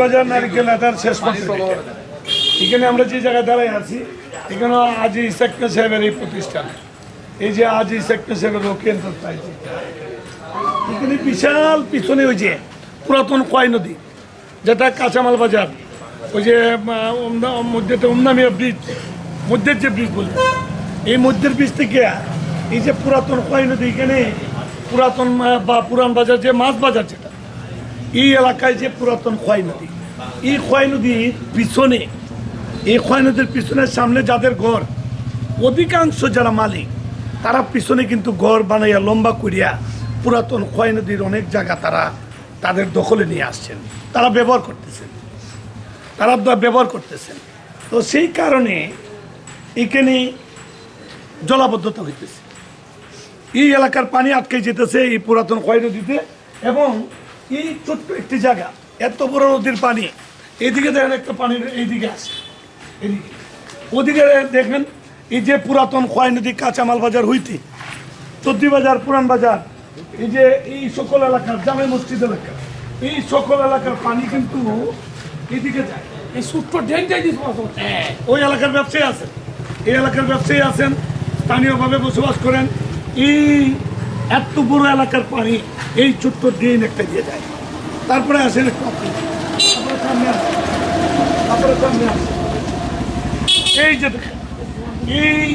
বাজার নারিকেল আটার শেষ এখানে আমরা যে জায়গায় দাঁড়াই আছি, এখানে আজি সেক্টর সাহেবের এই প্রতিষ্ঠান। এই যে আজি সেক্টর সাহেবের রকি এন্টারপ্রাইজ এখানে বিশাল পিছনে ওই যে পুরাতন কয় নদী, যেটা কাঁচামাল বাজার, ওই যে ওমদা- উমনামিয়া ব্রিজ, মধ্যের যে ব্রিজ বলে এই মধ্যের ব্রিজ থেকে এই যে পুরাতন কয় নদী এখানে, পুরাতন বা পুরান বাজার যে মাছ বাজার যেটা এই এলাকায় যে পুরাতন খোয়াই নদী, এই খোয়াই নদীর পিছনে, এই খোয়াই নদীর পিছনের সামনে যাদের ঘর, অধিকাংশ যারা মালিক, তারা পিছনে কিন্তু ঘর বানাইয়া, লম্বা করিয়া পুরাতন খোয়াই নদীর অনেক জায়গা তারা তাদের দখলে নিয়ে আসছেন। তারা ব্যবহার করতেছেন। তারা ব্যবহার করতেছেন। তো সেই কারণে এখানে জলাবদ্ধতা হইতেছে। এই এলাকার পানি আটকে যেতেছে এই পুরাতন ক্ষয় নদীতে এবং এই ছোট্ট একটি জায়গা, এত বড় নদীর পানি। এইদিকে দেখেন একটা পানি, এইদিকে আসে এদিকে ওদিকে দেখেন এই যে পুরাতন ক্ষয় নদী, কাঁচামাল বাজার হইতে। চৌধুরী বাজার, পুরান বাজার, এই যে এই সকল এলাকার জামে মসজিদ এলাকা, এই সকল এলাকার পানি কিন্তু এদিকে যায়। এই ছোট্ট ড্রেনটাই ওই এলাকার ব্যবসায়ী আছেন। এই এলাকার ব্যবসায়ী আছেন, স্থানীয়ভাবে বসবাস করেন। এই এত বড় এলাকার পানি, এই ছোট্ট ড্রেন একটা দিয়ে যায় তারপরে আসেন। এই যে এই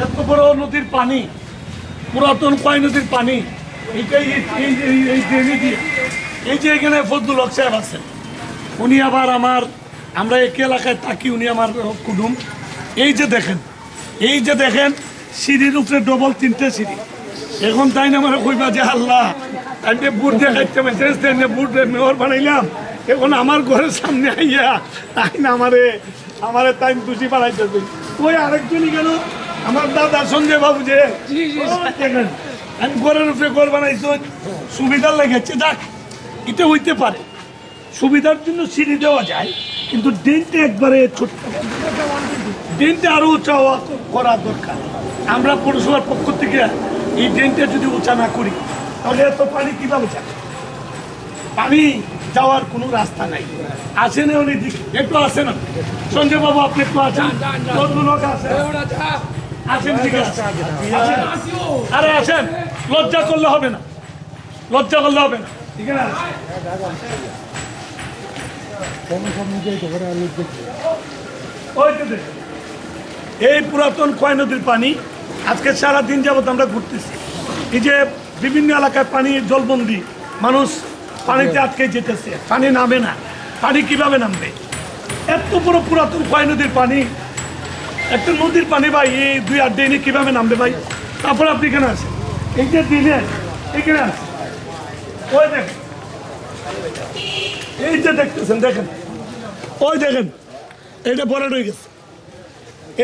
এত বড় নদীর পানি, পুরাতন কয় নদীর পানি এই- এই যে এই- এই ড্রেনে দিয়ে। এই যে এখানে ফজলুল হক সাহেব আছেন, উনি আবার আমার, আমরা এক এলাকায় থাকি, উনি আমার কুটুম। এই যে দেখেন, এই যে দেখেন, সিঁড়ির উপরে ডবল তিনটে সিঁড়ি। এখন তাই না আমার কইবা যে আল্লাহ তাই বুট দিয়ে খাইতে পারছে তাই বুট মেয়র বানাইলাম। এখন আমার ঘরের সামনে আইয়া তাই না আমারে আমারে তাই খুশি বানাইতেছে। ওই আরেকজনই কেন আমার দাদা সঞ্জয় বাবু যে। আমি ঘরের উপরে ঘর বানাইছো সুবিধার লেগেছে দেখ এটা হইতে পারে। সুবিধার জন্য সিঁড়ি দেওয়া যায় কিন্তু ড্রেনটা একবারে ছোট্ট ড্রেনটা আরও উঁচা করা দরকার। আমরা পৌরসভার পক্ষ থেকে এই ড্রেনটা যদি উঁচা না করি তাহলে এত পানি কীভাবে যাবে? পানি যাওয়ার কোনো রাস্তা নাই। আসেন উনি দিক। একটু আসেন। সঞ্জয় বাবু আপনি একটু যান। লোক আছে আসেন। ঠিক আছে আরে আসেন। লজ্জা করলে হবে না। লজ্জা করলে হবে না। ঠিক আছে? ওই তো এই পুরাতন কয় নদীর পানি? আজকে সারা দিন যাবত আমরা ঘুরতেছি। এই যে বিভিন্ন এলাকায় পানি জলবন্দি মানুষ পানিতে আটকে যেতেছে পানি নামে না। পানি কীভাবে নামবে? এত বড় পুরাতন কয় নদীর পানি? একটা নদীর পানি ভাই এই দুই আট দিনে কীভাবে নামবে ভাই? তারপরে আপনি এখানে আসেন। এই যে দিনে এখানে আসেন। ওই দেখেন। এই যে দেখতেছেন দেখেন। ওই দেখেন এইটা বড় হয়ে গেছে।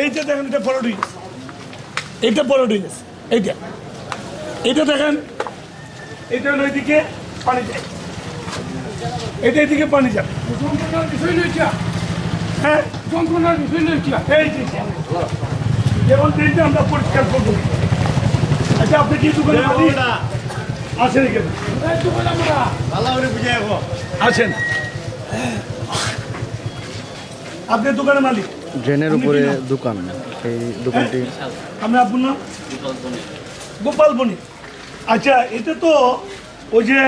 এই যে দেখেন এটা বড় হয়ে গেছে। এইটা বড় গেছে। এইটা। এইটা দেখেন। এটা হলো এইদিকে পানি যায়। এটা এইদিকে পানি যাবে যন্ত্রণার বিষয় লইছা হ্যাঁ। যন্ত্রণার বিষয় লইছা এই যে যেমন দিনটা আমরা পরিষ্কার করব। আচ্ছা আপনি কি দোকানে? আসেন এখানে। এই তো বলা আমরা আসেন। আপনি দোকানে মালিক। ড্রেনের উপরে দোকান এই দোকানটি। আমি আপনার নাম? গোপাল বণিক। আচ্ছা এটা তো ওই যে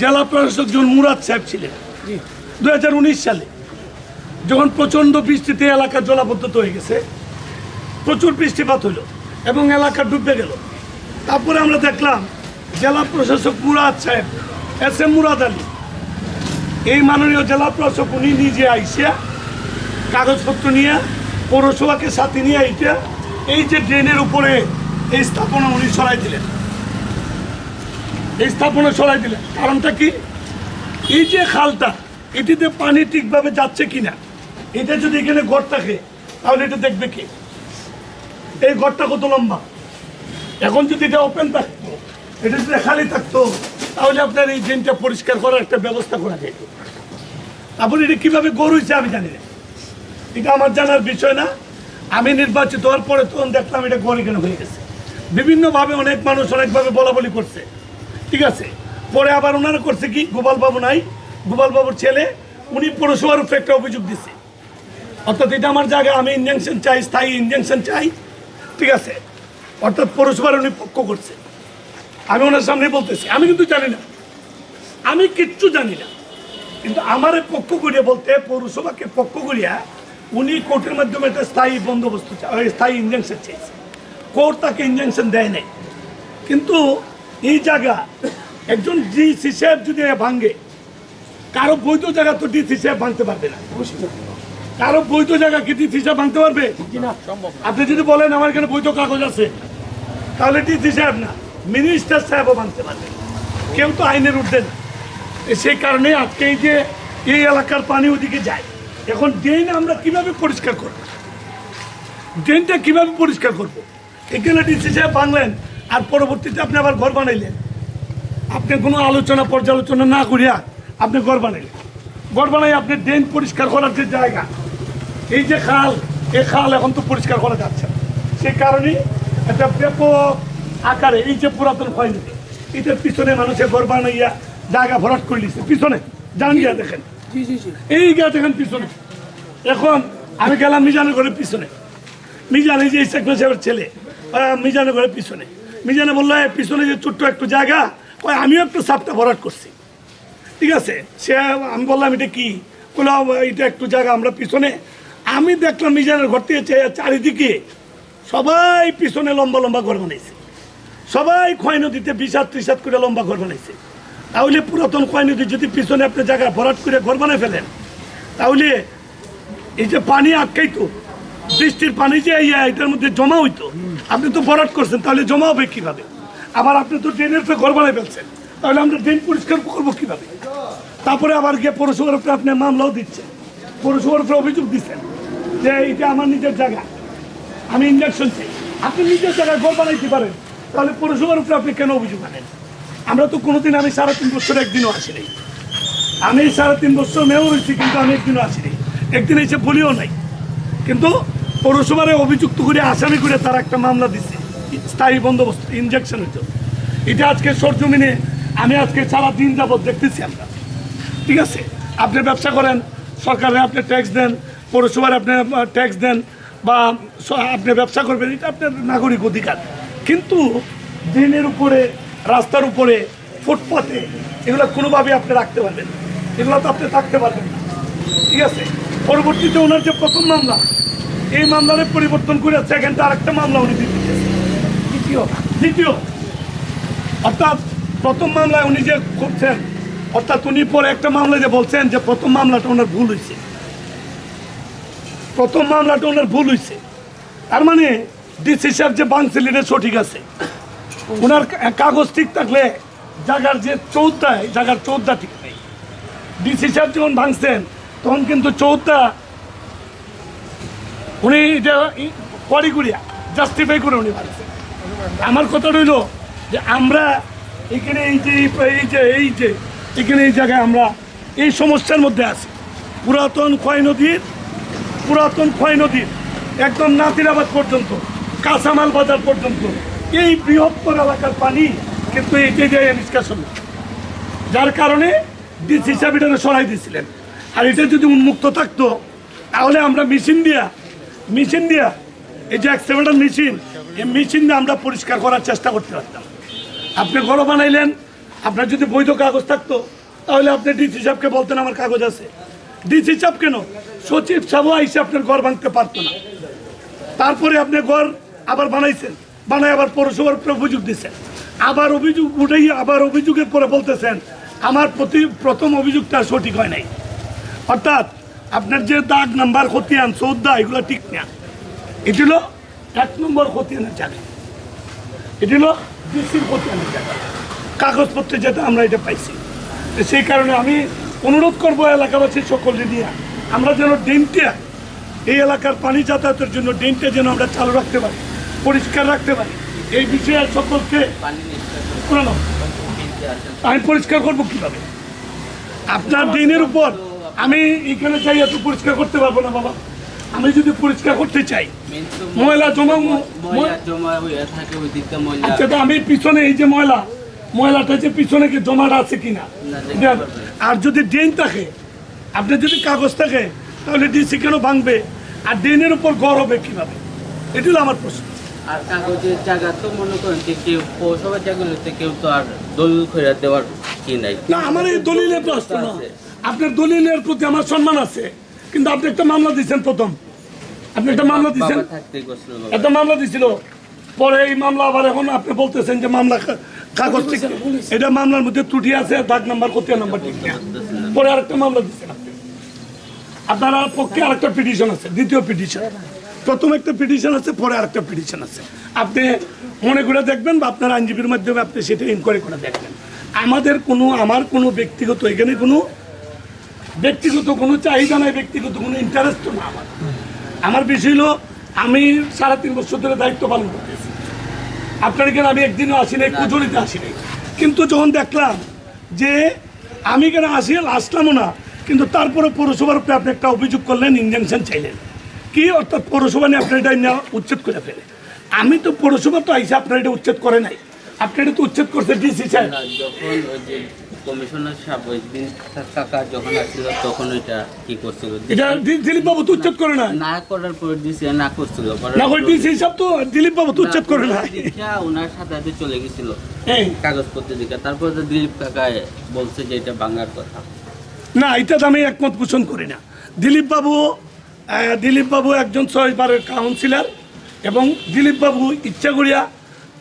জেলা প্রশাসক জন মুরাদ সাহেব ছিলেন দু হাজার সালে, যখন প্রচণ্ড বৃষ্টিতে এলাকা জলাবদ্ধতা হয়ে গেছে, প্রচুর বৃষ্টিপাত হলো এবং এলাকা ডুবে গেল। তারপরে আমরা দেখলাম জেলা প্রশাসক মুরাদ সাহেব, এস এম মুরাদ আলী, এই মাননীয় জেলা প্রশাসক উনি নিজে আইসিয়া কাগজপত্র নিয়ে, পৌরসভাকে সাথে নিয়ে এইটা, এই যে ড্রেনের উপরে এই স্থাপনা উনি সরাই দিলেন। এই স্থাপনা সরাই দিলেন। কারণটা কি? এই যে খালটা, এটিতে পানি ঠিকভাবে যাচ্ছে কিনা, এটা যদি এখানে ঘর থাকে, তাহলে এটা দেখবে কি? এই ঘরটা কত লম্বা? এখন যদি এটা ওপেন থাকতো, এটা যদি খালি থাকতো, তাহলে আপনার এই ড্রেনটা পরিষ্কার করার একটা ব্যবস্থা করা যেত। তারপরে এটা কীভাবে গড় হয়েছে আমি জানি না। এটা আমার জানার বিষয় না। আমি নির্বাচিত হওয়ার পরে তখন দেখলাম এটা গড়ে কেন হয়ে গেছে। বিভিন্নভাবে অনেক মানুষ অনেকভাবে বলা বলি করছে। ঠিক আছে? পরে আবার ওনারা করছে কি? গোপালবাবু নাই। গোপালবাবুর ছেলে, উনি পৌরসভার উপরে একটা অভিযোগ দিচ্ছে অর্থাৎ এটা আমার জায়গায় আমি ইঞ্জেকশন চাই, স্থায়ী ইঞ্জেকশন চাই। ঠিক আছে? অর্থাৎ পৌরসভার উনি পক্ষ করছে। আমি ওনার সামনে বলতেছি, আমি কিন্তু জানি না। আমি কিচ্ছু জানি না। কিন্তু আমার পক্ষ করিয়া বলতে, পৌরসভাকে পক্ষ করিয়া উনি কোর্টের মাধ্যমে একটা স্থায়ী বন্দোবস্ত স্থায়ী ইঞ্জেকশন চেয়েছে কোর্ট তাকে ইঞ্জেকশন দেয় নাই। কিন্তু এই জায়গা একজন ডিসি সাহেব যদি ভাঙে কারও বৈধ জায়গা তো ডিসি সাহেব ভাঙতে পারবে না। কারও বৈধ জায়গা কি ডিসি সাহেব ভাঙতে পারবে? আপনি যদি বলেন আমার এখানে বৈধ কাগজ আছে তাহলে ডিসি সাহেব না মিনিস্টার সাহেবও ভাঙতে পারবে। কেউ তো আইনের উঠবে না। সেই কারণে আজকে এই যে এই এলাকার পানি ওদিকে যায়। এখন ড্রেন আমরা কীভাবে পরিষ্কার করব? ড্রেনটা কীভাবে পরিষ্কার করব? এখানে ডিসি সাহেব ভাঙলেন, আর পরবর্তীতে আপনি আবার ঘর বানাইলেন। আপনি কোনো আলোচনা, পর্যালোচনা না করিয়া আপনি ঘর বানাইলেন। ঘর বানাই আপনি ড্রেন পরিষ্কার করার যে জায়গা, এই যে খাল, এই খাল এখন তো পরিষ্কার করা যাচ্ছে না। সেই কারণেই একটা ব্যাপক আকারে, এই যে পুরাতন হয়নি এটার পিছনে মানুষের ঘর বানাইয়া জায়গা ভরাট করে দিচ্ছে পিছনে জানিয়া দেখেন। এই গা দেখেন পিছনে। এখন আমি গেলাম মিজানের ঘরের পিছনে। মিজান এই যে সাহেবের ছেলে মিজানের ঘরের পিছনে। মিজানে বলল "এ, পিছনে যে ছোট্ট একটু জায়গা ওই আমিও একটু সাপটা ভরাট করছি। ঠিক আছে? সে আমি বললাম এটা কি? বললাম এটা একটু জায়গা আমরা পিছনে। আমি দেখলাম মিজানের ঘর থেকে চারিদিকে সবাই পিছনে লম্বা লম্বা ঘর বানাইছে। সবাই ক্ষয় নদীতে ত্রিশ হাত করে লম্বা ঘর বানাইছে। তাহলে পুরাতন ক্ষয় নদী যদি পিছনে আপনি জায়গা ভরাট করে ঘর বানাই ফেলেন, তাহলে এই যে পানি আটকাইতো, বৃষ্টির পানি যে এটার মধ্যে জমা হইতো, আপনি তো ভরাট করছেন, তাহলে জমা হবে কীভাবে? আবার আপনি তো ড্রেনের উপরে ঘর বানাই ফেলছেন, তাহলে আমরা ড্রেন পরিষ্কার করব কীভাবে? তারপরে আবার গিয়ে পৌরসভার উপরে আপনি মামলাও দিচ্ছেন, পৌরসভার উপরে অভিযোগ দিচ্ছেন যে এটা আমার নিজের জায়গা, আমি ইঞ্জেকশন চাই। আপনি নিজের জায়গায় ঘর বানাইতে পারেন, তাহলে পৌরসভার উপরে আপনি কেন অভিযোগ আনেন? আমরা তো কোনোদিন আমি সাড়ে তিন বছর একদিনও আসিনি। আমি সাড়ে তিন বছর মেয়েও রয়েছি কিন্তু আমি একদিনও আসিনি। একদিন এসে বলিও নাই। কিন্তু পৌরসভারে অভিযুক্ত করে, আসামি করে তারা একটা মামলা দিচ্ছে স্থায়ী বন্দোবস্ত ইঞ্জেকশনের জন্য। এটা আজকে সরজমিনে, আমি আজকে সারা দিন যাবত দেখতেছি আমরা। ঠিক আছে? আপনি ব্যবসা করেন, সরকারে আপনি ট্যাক্স দেন, পৌরসভার আপনি ট্যাক্স দেন, বা আপনি ব্যবসা করবেন, এটা আপনার নাগরিক অধিকার। কিন্তু দিনের উপরে রাস্তার উপরে, ফুটপাতে, এগুলো কোনোভাবে আপনি রাখতে পারবেন এগুলো তো আপনি থাকতে পারবেন না। ঠিক আছে? পরবর্তীতে ওনার যে প্রথম মামলা, এই মামলার পরিবর্তন করে সেকেন্ড আরেকটা মামলা উনি দিতে। দ্বিতীয় দ্বিতীয়। অর্থাৎ প্রথম মামলায় উনি যে করছেন, অর্থাৎ উনি পরে একটা মামলায় যে বলছেন যে প্রথম মামলাটা ওনার ভুল হয়েছে। প্রথম মামলাটা ওনার ভুল হয়েছে। তার মানে ডিসি সাহেব যে বাংছিল এটা সঠিক আছে। ওনার কাগজ ঠিক থাকলে জায়গার যে চৌদ্দা জায়গার চৌদ্দা ঠিক নেই। ডিসি সাহেব যখন ভাঙছেন, তখন কিন্তু চৌদ্দা, উনি করি করিয়া জাস্টিফাই করে উনি ভাঙছেন। আমার কথা রইল যে আমরা এখানে এই যে এই যে এই যে, এখানে এই জায়গায় আমরা এই সমস্যার মধ্যে আছি। পুরাতন ক্ষয় নদীর, পুরাতন ক্ষয় নদীর, একদম নাতিরাবাদ পর্যন্ত, কাঁচামাল বাজার পর্যন্ত এই বৃহত্তর এলাকার পানি কিন্তু এইটা দিয়ে নিষ্কাশন। যার কারণে ডিসি সাহেব এটা সরাই দিয়েছিলেন। আর এটা যদি উন্মুক্ত থাকতো, তাহলে আমরা মেশিন দিয়া মেশিন দিয়া, এই যে এক্সেভেটার মেশিন, এই মেশিন দিয়ে আমরা পরিষ্কার করার চেষ্টা করতে পারতাম। আপনি ঘর বানাইলেন, আপনার যদি বৈধ কাগজ থাকতো, তাহলে আপনি ডিসি সাহেবকে বলতেন, আমার কাগজ আছে। ডিসি সাহেব কেন? সচিব সাহেবও আইসে আপনার ঘর ভাঙতে পারতো না। তারপরে আপনি ঘর আবার বানাইছেন। বানাই আবার পৌরসভার উপরে অভিযোগ দিচ্ছেন আবার অভিযোগ উঠেই আবার অভিযোগের পরে বলতেছেন, আমার প্রতি প্রথম অভিযোগটা সঠিক হয় নাই। অর্থাৎ আপনার যে দাগ নাম্বার খতিয়ান, চৌদ্দা, এগুলো ঠিক না। এটি হলো এক নম্বর খতিয়ানের জায়গা। এটি হলো ডিসির খতিয়ানের জায়গা। কাগজপত্রে যেটা আমরা এটা পাইছি। সেই কারণে আমি অনুরোধ করব এলাকাবাসীর সকলকে দিয়ে আমরা যেন ড্রেনটা এই এলাকার পানি যাতায়াতের জন্য ড্রেনটা যেন আমরা চালু রাখতে পারি। পরিষ্কার রাখতে পারি। এই বিষয়ে সকলকে আমি পরিষ্কার করব কীভাবে? আপনার ড্রেনের উপর আমি এখানে চাই এত পরিষ্কার করতে পারব না বাবা। আমি যদি পরিষ্কার করতে চাই ময়লা জমা আচ্ছা তো আমি পিছনে এই যে ময়লা ময়লাটা যে পিছনে কি জমাটা আছে কিনা? আর যদি ড্রেন থাকে আপনার যদি কাগজ থাকে তাহলে ডিসি কেন ভাঙবে? আর ড্রেনের উপর গড় হবে কীভাবে? এটি হলো আমার প্রশ্ন। আর কাগজের জায়গা তো মনে করেন যে কেউ পৌরসভার জায়গাগুলোতে কেউ তো আর দলিল করে দেওয়ার কি নাই। না আমার এই দলিলের প্রশ্ন। না আপনার দলিলের প্রতি আমার সম্মান আছে। কিন্তু আপনি একটা মামলা দিচ্ছেন প্রথম। আপনি একটা মামলা বাবা। একটা মামলা দিছিল পরে এই মামলা আবার এখন আপনি বলতেছেন যে মামলা কাগজ ঠিক এটা মামলার মধ্যে ত্রুটি আছে দাগ নাম্বার কোথায় নাম্বার ঠিক না পরে আরেকটা মামলা দিচ্ছেন আপনি। আপনার পক্ষে আরেকটা পিটিশন আছে দ্বিতীয় পিটিশন। প্রথম একটা পিটিশন আছে, পরে আরেকটা পিটিশন আছে। আপনি মনে করে দেখবেন বা আপনার আইনজীবীর মাধ্যমে আপনি সেটা ইনকোয়ারি করে দেখবেন। আমাদের কোনো, আমার কোনো ব্যক্তিগত, এখানে কোনো ব্যক্তিগত কোনো চাহিদা নাই, ব্যক্তিগত কোনো ইন্টারেস্ট না আমার। আমার বিষয় হলো, আমি সাড়ে তিন বছর ধরে দায়িত্ব পালন করতেছি। আপনার এখানে আমি একদিনও আসি নাই কুচুরিতে আসি নাই কিন্তু যখন দেখলাম যে আমি এখানে আসি আসলামও না, কিন্তু তারপরে পৌরসভার উপরে আপনি একটা অভিযোগ করলেন ইনজাংশন চাইলেন। কি অর্থাৎ পৌরসভা নিয়ে আপনার এটা নেওয়া উচ্ছেদ করে ফেলে? আমি তো পৌরসভা তো আইসে আপনার এটা উচ্ছেদ করে নাই। আপনি এটা তো উচ্ছেদ করছে ডিসি না, যখন কমিশনার সাহেব ওই দিন কাকা যখন আসছিল তখন ওইটা কি করছিল? এটা দিলীপ বাবু তো উচ্ছেদ করে না না করার পর দিছে না করছিল না ওই ডিসি হিসাব তো দিলীপ বাবু তো উচ্ছেদ করে না দেখা ওনার সাথে সাথে চলে গেছিল এই। কাগজপত্র দিকে। তারপর তো দিলীপ বলছে যে এটা বাংলার কথা। না এটা তো আমি একমত পোষণ করি না। দিলীপ বাবু আহ, দিলীপ বাবু একজন ছয়বারের কাউন্সিলর এবং দিলীপবাবু ইচ্ছা করিয়া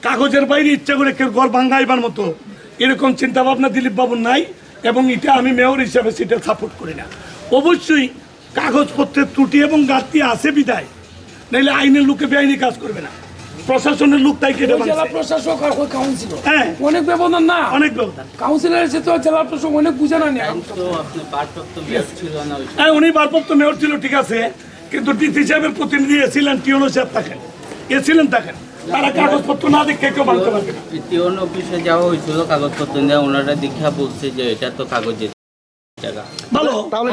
কাগজের বাইরে ইচ্ছা করে কেউ ঘর ভাঙাইবার মতো এরকম চিন্তাভাবনা দিলীপবাবুর দিলীপ বাবুর নাই এবং এটা আমি মেয়র হিসাবে সেটা সাপোর্ট করি না। অবশ্যই কাগজপত্রের ত্রুটি এবং ঘাটতি আছে বিদায় নাইলে আইনের লোকে বেআইনি কাজ করবে না। প্রশাসনের লোক তাই কেটে জেলা প্রশাসক আর ওই কাউন্সিলর হ্যাঁ। অনেক ব্যবধান না। অনেক ব্যবধান। কাউন্সিলর এসে তো জেলা প্রশাসক অনেক বুঝে না। হ্যাঁ উনি ভারপ্রাপ্ত মেয়র ছিল ঠিক আছে। কিন্তু ডিসি সাহেবের প্রতিনিধি এসেছিলেন টিওনো সাহেব থাকেন। এসেছিলেন থাকেন। তারা কাগজপত্র না দেখে কেউ ভাঙতে পারবে না। অফিসে যাওয়া হয়েছিল কাগজপত্র নিয়ে ওনারা দীক্ষা বলছে যে এটা তো কাগজের জায়গা। ভালো। তাহলে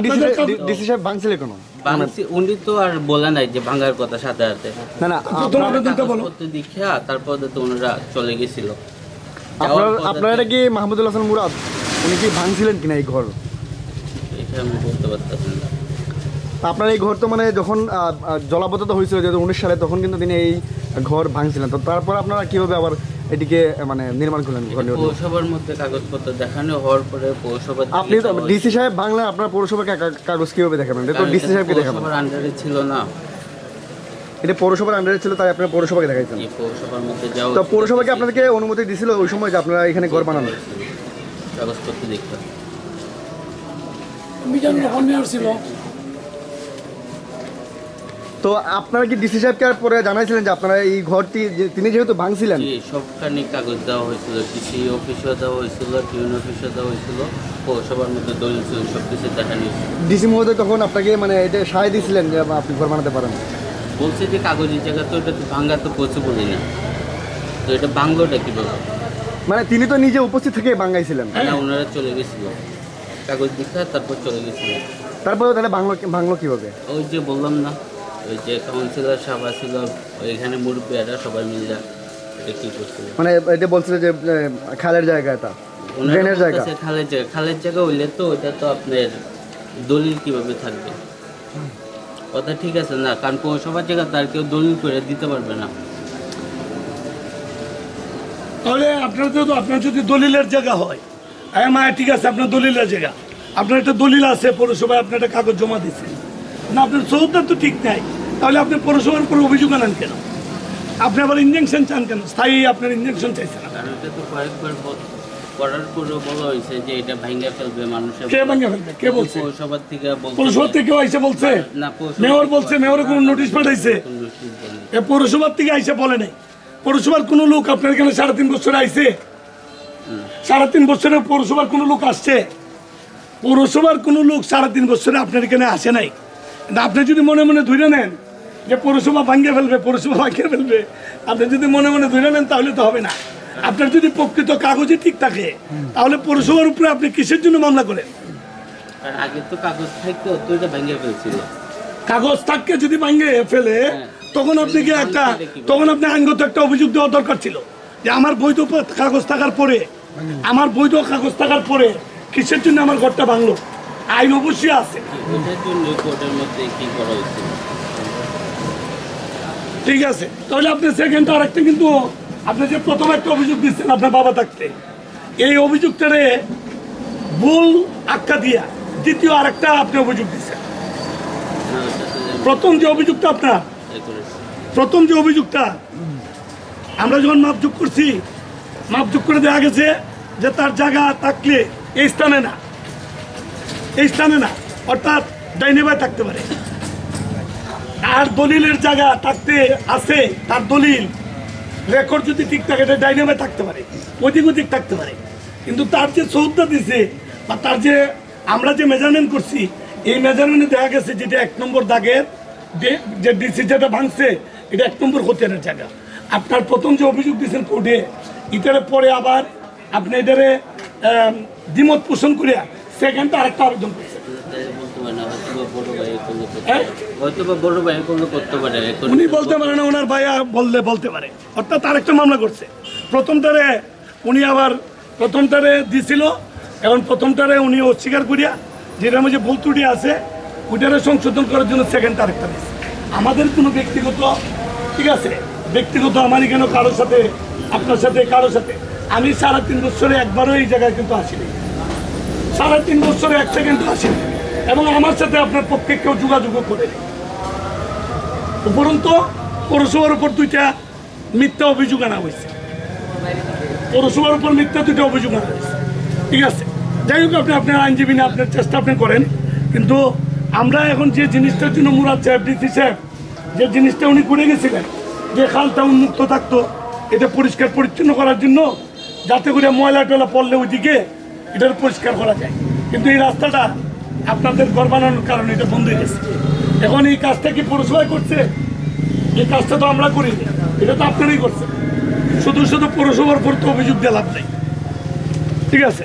ডিসি সাহেব ভাঙছিলে কেন বাংসি উনি তো আর বলে নাই যে ভাঙার কথা সাথে সাথে। না না বলো। কাগজপত্র দীক্ষা তারপর তো ওনারা চলে গেছিল। আপনার আপনার কি মাহমুদুল হাসান মুরাদ? উনি কি ভাঙছিলেন কিনা এই ঘর? এটা আমি বলতে পারতেছি না। আপনার এই ঘর তো মানে যখন জলাবদ্ধতা হয়েছিল দু উনিশ সালে তখন কিন্তু তিনি এই ঘর ভাঙছিলেন। তো তারপর আপনারা কীভাবে আবার এটিকে মানে নির্মাণ করলেন পৌরসভার মধ্যে কাগজপত্র দেখানো হওয়ার পরে পৌরসভা আপনি তো ডিসি সাহেব বাংলা আপনার পৌরসভাকে কা- কাগজ কীভাবে দেখাবেন? এটা তো ডিসি সাহেবকে দেখাবেন। পৌরসভার আন্ডারে ছিল না। এটা পৌরসভার আন্ডারে ছিল তাই আপনার পৌরসভাকে দেখাইছেন। পৌরসভার মধ্যে যাওয়া তো পৌরসভাকে আপনাদেরকে অনুমতি দিছিল ওই সময় যে আপনারা এখানে ঘর বানানো কাগজপত্র দেখতে মেয়র ছিল তো আপনারা কি ডিসি সাহেবকে আর পরে জানাইছিলেন যে আপনারা এই ঘরটি তিনি যেহেতু ভাঙছিলেন? জি সবখানে কাগজ দেওয়া হয়েছিল কৃষি অফিসও দেওয়া হয়েছিল টিউন অফিসও দেওয়া হয়েছিল পৌরসভার মধ্যে দলিল ছিল সব কিছু দেখানো ডিসি মহোদয় তখন আপনাকে মানে এটা সায় দিয়েছিলেন যে আপনি ঘর বানাতে পারেন? বলছে যে কাগজের জায়গা তো এটা তো ভাঙ্গা তো পসিবলই না। তো এটা বাংলোটা কীভাবে? মানে তিনি তো নিজে উপস্থিত থেকে ভাঙাইছিলেন। না ওনারা চলে গেছিল। কাগজ দেখা তারপর চলে গেছিল। তারপরে তাহলে ভাঙলো ভাঙলো কীভাবে? ওই যে বললাম না ওই যে কাউন্সিলর সভা ছিল ওইখানে মুরব্বীরা সবাই মিলে এটা কি করছিল। মানে এটা বলছিল যে খালের জায়গা এটা। ড্রেনের জায়গা। খালের জায়গা। খালের জায়গা হইলে তো ওইটা তো আপনার দলিল কীভাবে থাকবে? কথা ঠিক আছে না কারণ পৌরসভার জায়গা তার কেউ দলিল করে দিতে পারবে না। তাহলে আপনার যদি আপনার যদি দলিলের জায়গা হয় হ্যাঁ মা ঠিক আছে আপনার দলিলের জায়গা। আপনার একটা দলিল আছে পৌরসভায় আপনার একটা কাগজ জমা দিচ্ছেন না আপনার সৌদার তো ঠিক নাই। তাহলে আপনি পৌরসভার উপর অভিযোগ আনেন কেন? আপনি আবার ইঞ্জেকশন চান কেন? স্থায়ী আপনার ইঞ্জেকশন চাইছেন না। কারণ এটা তো কয়েকবার করার পরেও বলা হয়েছে যে এটা ভাঙ্গা ফেলবে মানুষের কে ভাঙে ফেলবে? কে বলছে? পৌরসভার থেকে আইসে বলছে? না মেয়র বলছে মেয়রে কোনো নোটিশ পাঠাইছে? কোনো নোটিশ দেয়নি। এ পৌরসভার থেকে আইসে বলে নাই। পৌরসভার কোনো লোক আপনার এখানে সাড়ে তিন বছরে আইছে? সাড়ে তিন বছরে পৌরসভার কোনো লোক আসছে? পৌরসভার কোনো লোক সাড়ে তিন বছরে আপনার এখানে আসে নাই? আপনি যদি মনে মনে ধরে নেন যে পৌরসভা ভাঙ্গে ফেলবে পৌরসভা ভাঙ্গে ফেলবে। আপনি যদি মনে মনে ধরে নেন তাহলে তো হবে না। আপনার যদি প্রকৃত কাগজে ঠিক থাকে তাহলে পৌরসভার উপরে আপনি কিসের জন্য মামলা করেন? আগে তো কাগজ থাকতো তো এটা ফেলছিল। কাগজ থাককে যদি ভাঙ্গে ফেলে তখন আপনি কি একটা তখন আপনি আইনগত একটা অভিযোগ দেওয়া দরকার ছিল। যে আমার বৈধ কাগজ থাকার পরে আমার বৈধ কাগজ থাকার পরে কিসের জন্য আমার ঘরটা ভাঙলো? আইন অবশ্যই আছে। জন্য কোর্টের মধ্যে কি করা হয়েছিল ঠিক আছে। তাহলে আপনি সেকেন্ড আর একটা কিন্তু আপনি যে প্রথম একটা অভিযোগ দিচ্ছেন আপনার বাবা থাকতে। এই অভিযোগটারে ভুল আখ্যা দিয়া দ্বিতীয় আরেকটা আপনি অভিযোগ দিচ্ছেন। প্রথম যে অভিযোগটা আপনার, প্রথম যে অভিযোগটা, আমরা যখন মাপযোগ করছি মাপযোগ করে দেওয়া গেছে যে তার জায়গা থাকলে এই স্থানে না। এই স্থানে না, অর্থাৎ ডাইনেবায় থাকতে পারে। আর দলিলের জায়গা থাকতে আছে, তার দলিল। রেকর্ড যদি ঠিক থাকে ডাইনামে থাকতে পারে ওদিক ওদিক থাকতে পারে। কিন্তু তার যে সৌদটা দিছে, বা তার যে আমরা যে মেজারমেন্ট করছি, এই মেজারমেন্টে দেখা গেছে যেটা এক নম্বর দাগের, যে- ডিসি যেটা ভাঙছে, এটা এক নম্বর হোটেলের জায়গা। আপনার প্রথম যে অভিযোগ দিয়েছেন কোর্টে, এটারে পরে আবার আপনি এটারে দ্বিমত পোষণ করিয়া সেকেন্ড আরেকটা আবেদন করছেন। তাই বলতে পারে না হয়তো বা বড় ভাই করলে করতে হ্যাঁ? উনি বলতে পারে। না ওনার ভাইয়া বললে বলতে পারে। অর্থাৎ আরেকটা মামলা করছে। প্রথমটারে উনি আবার প্রথমটারে দিছিল এখন প্রথমটারে উনি অস্বীকার করিয়া যেটার মধ্যে ভুল ত্রুটি আছে ওইটারে সংশোধন করার জন্য সেকেন্ড দিচ্ছে আমাদের কোনো ব্যক্তিগত ঠিক আছে? ব্যক্তিগত আমারই কেন কারোর সাথে আপনার সাথে কারোর সাথে? আমি সাড়ে তিন বছরে একবারও এই জায়গায় কিন্তু আসিনি। সাড়ে তিন বছরে এক সেকেন্ড আসিনি। এবং আমার সাথে আপনার পক্ষে কেউ যোগাযোগও করেনি উপরন্ত পৌরসভার উপর দুইটা মিথ্যা অভিযোগ আনা হয়েছে। পৌরসভার উপর মিথ্যা দুইটা অভিযোগ আনা হয়েছে। ঠিক আছে? যাই হোক, আপনি আপনার আইনজীবী নিয়ে আপনার চেষ্টা আপনি করেন। কিন্তু আমরা এখন যে জিনিসটার জন্য মুরাদ সাহেব ডিসি সাহেব, যে জিনিসটা উনি করে গেছিলেন, যে খালটা উন্মুক্ত থাকতো, এটা পরিষ্কার পরিচ্ছন্ন করার জন্য, যাতে করে ময়লা টয়লা পড়লে ওইদিকে এটার পরিষ্কার করা যায়। কিন্তু এই রাস্তাটা আপনাদের ঘর বানানোর কারণে এটা বন্ধ হয়ে গেছে। এখন এই কাজটা কি পৌরসভায় করছে? এই কাজটা তো আমরা করি। এটা তো আপনারাই করছেন। শুধু শুধু পৌরসভার উপর তো অভিযোগ দিয়ে লাভ নেই। ঠিক আছে?